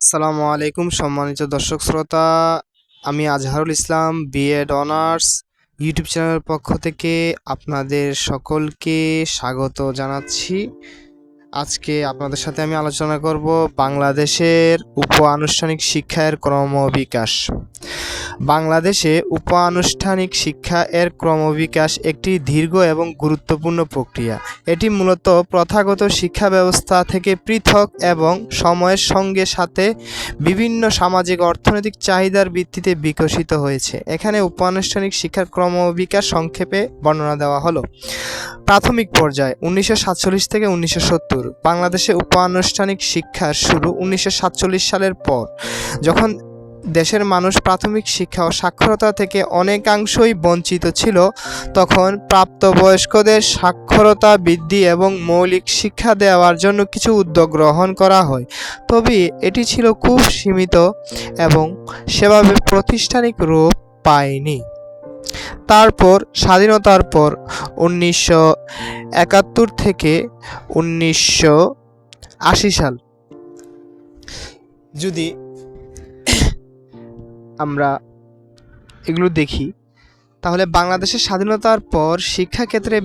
আসসালামু আলাইকুম, সম্মানিত দর্শক শ্রোতা। আমি Azharul Islam BEd honours YouTube চ্যানেলের পক্ষ থেকে আপনাদের সকলকে স্বাগত জানাচ্ছি। আজকে আপনাদের সাথে আমি আলোচনা করব বাংলাদেশের উপ আনুষ্ঠানিক শিক্ষার ক্রমবিকাশ। বাংলাদেশে উপ আনুষ্ঠানিক শিক্ষা এর ক্রমবিকাশ একটি দীর্ঘ এবং গুরুত্বপূর্ণ প্রক্রিয়া। এটি মূলত প্রথাগত শিক্ষা ব্যবস্থা থেকে পৃথক এবং সময়ের সঙ্গে সাথে বিভিন্ন সামাজিক অর্থনৈতিক চাহিদার ভিত্তিতে বিকশিত হয়েছে। এখানে উপ আনুষ্ঠানিক শিক্ষার ক্রমবিকাশ সংক্ষেপে বর্ণনা দেওয়া হলো। প্রাথমিক পর্যায় উনিশশো সাতচল্লিশ থেকে উনিশশো সত্তর। বাংলাদেশে উপানুষ্ঠানিক শিক্ষার শুরু উনিশশো সাতচল্লিশ সালের পর, যখন দেশের মানুষ প্রাথমিক শিক্ষা ও সাক্ষরতা থেকে অনেকাংশই বঞ্চিত ছিল, তখন প্রাপ্তবয়স্কদের সাক্ষরতা বৃদ্ধি এবং মৌলিক শিক্ষা দেওয়ার জন্য কিছু উদ্যোগ গ্রহণ করা হয়। তবে এটি ছিল খুব সীমিত এবং সেভাবে প্রাতিষ্ঠানিক রূপ পায়নি। তারপর স্বাধীনতার পর উনিশশো একাত্তর থেকে উনিশশো আশি সাল। যদি আমরা এগুলো দেখি তাহলে বাংলাদেশের স্বাধীনতার পর শিক্ষাক্ষেত্রে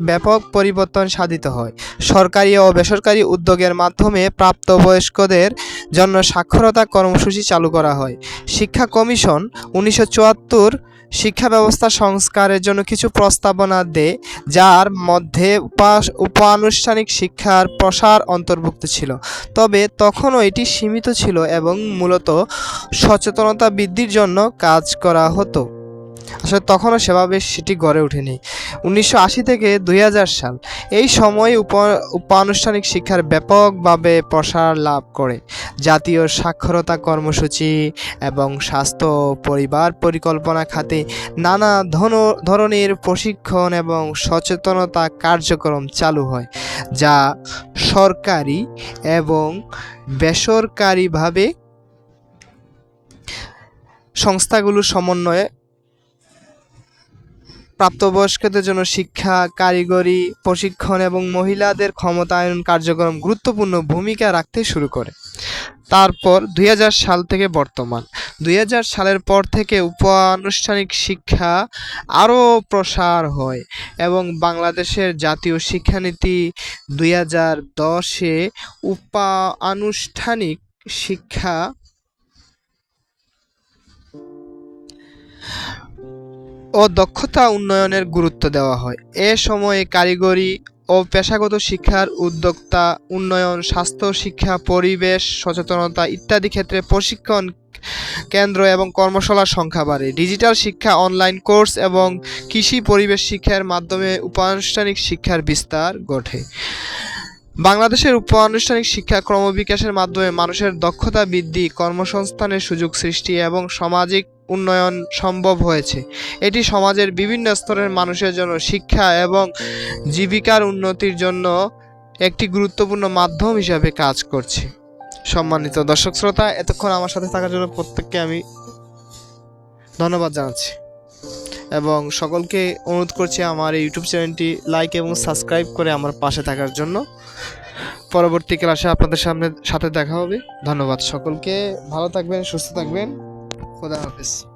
ব্যাপক পরিবর্তন সাধিত হয়। সরকারি ও বেসরকারি উদ্যোগের মাধ্যমে প্রাপ্তবয়স্কদের জন্য সাক্ষরতা কর্মসূচি চালু করা হয়। শিক্ষা কমিশন উনিশশো চুয়াত্তর শিক্ষা ব্যবস্থা সংস্কারের জন্য কিছু প্রস্তাবনা দেয়, যার মধ্যে উপা- উপানুষ্ঠানিক শিক্ষার প্রসার অন্তর্ভুক্ত ছিল। তবে তখনও এটি সীমিত ছিল এবং মূলত সচেতনতা বৃদ্ধির জন্য কাজ করা হতো। আসলে তখনও সেভাবে সেটি গড়ে ওঠেনি। উনিশশো আশি থেকে দুই হাজার সাল, এই সময় উপ, উপানুষ্ঠানিক শিক্ষার ব্যাপকভাবে প্রসার লাভ করে। জাতীয় সাক্ষরতা কর্মসূচি এবং স্বাস্থ্য পরিবার পরিকল্পনা খাতে নানা ধন- ধরনের প্রশিক্ষণ এবং সচেতনতা কার্যক্রম চালু হয়, যা সরকারি এবং বেসরকারিভাবে সংস্থাগুলোর সমন্বয়ে প্রাপ্তবয়স্কদের জন্য শিক্ষা, কারিগরি, প্রশিক্ষণ এবং মহিলাদের ক্ষমতায়ন কার্যক্রম গুরুত্বপূর্ণ ভূমিকা রাখতে শুরু করে। তারপর দুই হাজার সাল থেকে বর্তমান। দুই হাজার সালের পর থেকে উপানুষ্ঠানিক শিক্ষা আরও প্রসার হয় এবং বাংলাদেশের জাতীয় শিক্ষানীতি দুই হাজার দশে উপা আনুষ্ঠানিক শিক্ষা ও দক্ষতা উন্নয়নের গুরুত্ব দেওয়া হয়। এ সময়ে কারিগরি ও পেশাগত শিক্ষার উদ্যোক্তা, উন্নয়ন, স্বাস্থ্য, শিক্ষা, পরিবেশ, সচেতনতা ইত্যাদি ক্ষেত্রে প্রশিক্ষণ কেন্দ্র এবং কর্মশালার সংখ্যা বাড়ে। ডিজিটাল শিক্ষা, অনলাইন কোর্স এবং কৃষি পরিবেশ শিক্ষার মাধ্যমে উপানুষ্ঠানিক শিক্ষার বিস্তার ঘটে। বাংলাদেশের উপানুষ্ঠানিক শিক্ষা ক্রমবিকাশের মাধ্যমে মানুষের দক্ষতা বৃদ্ধি, কর্মসংস্থানের সুযোগ সৃষ্টি এবং সামাজিক উন্নয়ন সম্ভব হয়েছে। এটি সমাজের বিভিন্ন স্তরের মানুষের জন্য শিক্ষা এবং জীবিকার উন্নতির জন্য একটি গুরুত্বপূর্ণ মাধ্যম হিসাবে কাজ করছে। সম্মানিত দর্শক শ্রোতা, এতক্ষণ আমার সাথে থাকার জন্য প্রত্যেককে আমি ধন্যবাদ জানাচ্ছি। এবং সকলকে অনুরোধ করছি আমার এই ইউটিউব চ্যানেলটি লাইক এবং সাবস্ক্রাইব করে আমার পাশে থাকার জন্য। পরবর্তী ক্লাসে আপনাদের সামনে, সাথে দেখা হবে। ধন্যবাদ সকলকে। ভালো থাকবেন, সুস্থ থাকবেন। خداحافظ.